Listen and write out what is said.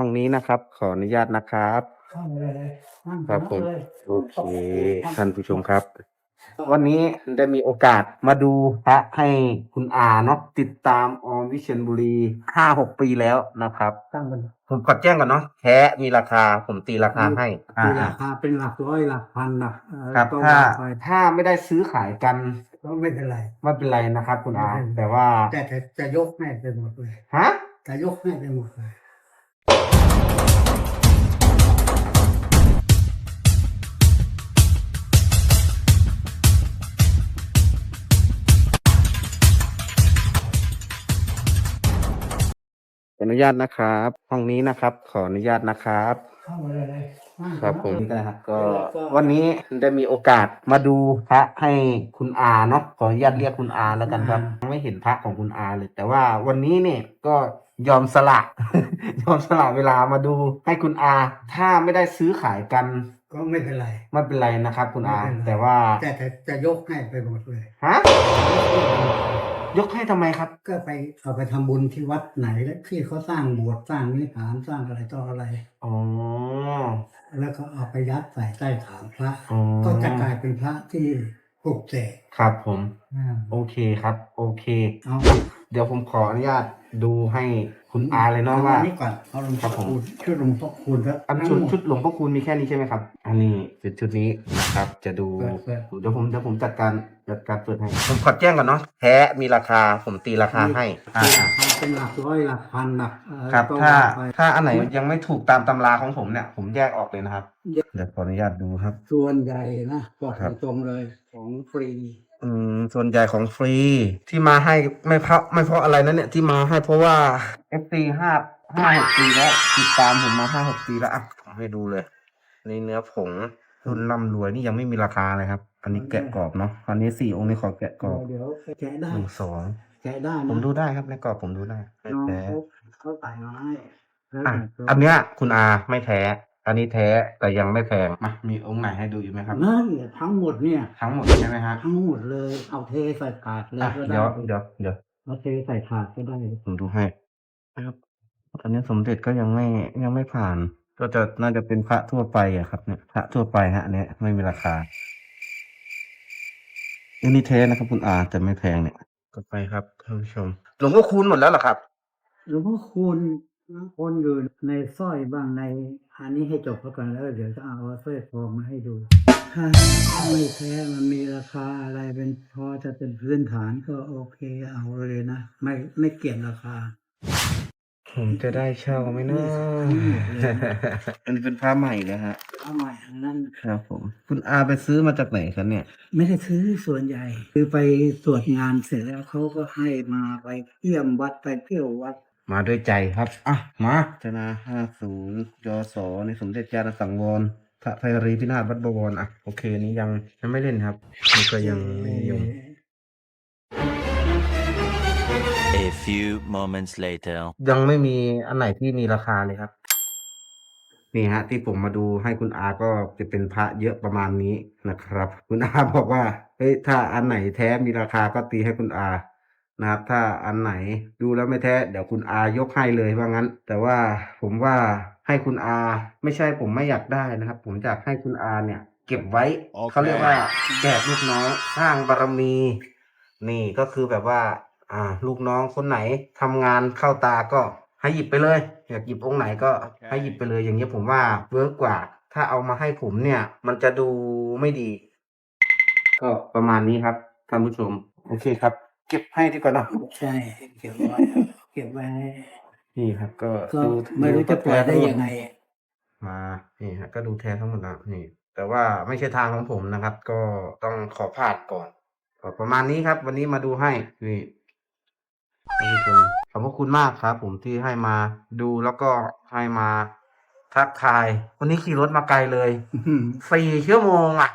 ห้องนี้นะครับ ขออนุญาตนะครับเข้ามาเลยนั่งครับผม เลยโอเคท่านผู้ชมครับ วันนี้ได้มีโอกาสมาดูพระให้คุณอาเนาะติดตามออมวิเชียรบุรีห้าหกปีแล้วนะครับ ตั้งมันผมขอแจ้งก่อนเนาะแท้มีราคาผมตีราคาให้อ่ามีราคาเป็นหลักร้อยหลักพันหลักเอ่อครับก็ถ้าว่าไปถ้าไม่ได้ซื้อขายกันก็ไม่เป็นไร ไม่เป็นไรนะครับ คุณอาไม่เป็นไรแต่ว่าแต่จะจะยกให้ไปหมดเลยฮะ จะยกให้ไปหมดเลย ออนุญาตนะครับ ห้องนี้นะครับ ขออนุญาตนะครับ เข้ามาเลยนั่งครับผมเลยนะครับก็แล้วก็วันนี้ได้มีโอกาสมาดูพระให้คุณอาเนาะขออนุญาตเรียกคุณอาแล้วกันครับไม่เห็นพระของคุณอาเลย แต่ว่าวันนี้เนี่ยก็ยอมสละ ยอมสละเวลามาดูให้คุณอา ถ้าไม่ได้ซื้อขายกัน ก็ไม่เป็นไรไม่เป็นไรนะครับ คุณอาไม่เป็นไรแต่ว่าแต่จะจะยกให้ไปหมดเลยฮะ ยกให้ทำไมครับ ก็ไปเอาไปทำบุญที่วัดไหนแล้วที่เขาสร้างโบสถ์สร้างวิหารสร้างอะไรต่ออะไร อ๋อแล้วก็เอาไปยัดใส่ใต้ฐานพระ อ๋อก็จะกลายเป็นพระที่ปลุกเสกครับผม อ่าโอเคครับ โอเค เอา เดี๋ยวผมขออนุญาตดูให้คุณอาเลยเนาะว่าอันนี้ก่อนเอาหลวงครัพ่อบผมคูณชื่อหลวงพ่อคูณครับอันชุดชุดหลวงพ่อคูณมีแค่นี้ใช่ไหมครับ อันนี้เป็นชุดนี้นะครับ จะดูเปิดเปิด เดี๋ยวผมเดี๋ยวผมจัดการจัดการเปิดให้ ผมขอแจ้งก่อนเนาะแท้มีราคาผมตีราคาให้อ่ามีราคาเป็นหลักร้อยหลักพันหลักเอ่อครับก็ถ้าว่ไป ถ้าอันไหนยังไม่ถูกตามตำราของผมเนี่ย ผมแยกออกเลยนะครับ เดี๋ยวขออนุญาตดูครับ ส่วนใหญ่นะบอกครับ ตรงๆเลยของฟรีอืม ส่วนใหญ่ของฟรี ที่มาให้ไม่เพราะไม่เพราะอะไรนะเนี่ยที่มาให้เพราะว่า FT ห้าห้าหกปีแล้วติดตามผมมาห้าหกปีแล้วอะผมให้ดูเลยนี่เนื้อผงรุ่นร่ำรวยนี่ยังไม่มีราคาเลยครับ อันนี้แกะกรอบเนาะอันนี้สี่องค์นี้ขอแกะกรอบเดี๋ยวแกะได้หนึ่งสองแกะได้นะผมดูได้ครับในกรอบผมดูได้ไม่น้องแท้เขาเขาใส่มาให้แล้วอะแต่ตัวอันเนี้ยคุณอาไม่แท้ อันนี้แท้แต่ยังไม่แพงมามีองค์ไหนให้ดูอีกไหมครับ นั่นเนี่ยทั้งหมดเนี่ยทั้งหมดใช่ไหมฮะทั้งหมดเลยเอาเทใส่ถาดเลยอะก็ได้เดี๋ยวเดี๋ยวเดี๋ยวเอาเทใส่ถาดก็ได้ผมดูให้นะครับอันนี้สมเด็จก็ยังไม่ยังไม่ผ่าน ก็จะน่าจะเป็นพระทั่วไปอะครับเนี่ยพระทั่วไปฮะอันเนี้ยไม่มีราคาอันนี้แท้นะครับคุณอาแต่ไม่แพงเนี่ยก็ไปครับท่านผู้ชมหลวงพ่อคูณหมดแล้วเหรอครับหลวงพ่อคูณ คนอยู่ในสร้อยบ้างใน อันนี้ให้จบแล้วกันแล้ว เดี๋ยวจะเอาสร้อยทองมาให้ดูถ้าไม่แท้มันมีราคาอะไรเป็นพอจะเป็นพื้นฐานก็โอเคเอาเลยนะ ไม่ไม่เกี่ยงราคา ผมจะได้เช่าไหมเนาะอันนี้เป็นพระใหม่เลยฮะเอาใหม่อันนั้นครับผมคุณอาไปซื้อมาจากไหนครับเนี่ย ไม่ได้ซื้อส่วนใหญ่ คือไปตรวจงานเสร็จแล้วเขาก็ให้มาไปเที่ยมวัดไปเที่ยววัด มาด้วยใจครับ อะ มาจนาห้าศูนย์ยศในสมเด็จยาณสังวรพระไพรีพินาศวัดบวรอะ โอเค นี้ยังยังไม่เล่นครับนี่ก็ยังไม่นิยม A few moments later. ยังไม่มีอันไหนที่มีราคาเลยครับ นี่ฮะ ที่ผมมาดูให้คุณอาก็จะเป็นพระเยอะประมาณนี้นะครับ คุณอาบอกว่าเฮ้ยถ้าอันไหนแท้มีราคาก็ตีให้คุณอา นะครับ ถ้าอันไหนดูแล้วไม่แท้เดี๋ยวคุณอายกให้เลยว่างั้น แต่ว่าผมว่าให้คุณอาไม่ใช่ผมไม่อยากได้นะครับ ผมอยากให้คุณอาเนี่ย เก็บไว้โอเคเขาเรียกว่าแจกลูกน้องสร้างบารมี นี่ก็คือแบบว่า อ่า ลูกน้องคนไหนทำงานเข้าตาก็ให้หยิบไปเลย อยากหยิบองค์ไหนก็ให้หยิบไปเลยอย่างเงี้ยผมว่าเวิร์กกว่า ถ้าเอามาให้ผมเนี่ย มันจะดูไม่ดี ก็ประมาณนี้ครับท่านผู้ชม โอเคครับ เก็บให้ดีกว่าเนาะใช่ เก็บไว้เก็บไว้ นี่ครับ ก็ก็ดูไม่รู้จะปล่อยได้ยังไง มานี่ฮะก็ดูแท้ทั้งหมดแล้วนี่ แต่ว่าไม่ใช่ทางของผมนะครับ ก็ต้องขอผ่านก่อนก็ประมาณนี้ครับ วันนี้มาดูให้นี่ท่านผู้ชมขอบพระคุณมากครับ ผมที่ให้มาดูแล้วก็ให้มาทักทาย วันนี้ขี่รถมาไกลเลยสี่ชั่วโมงอะ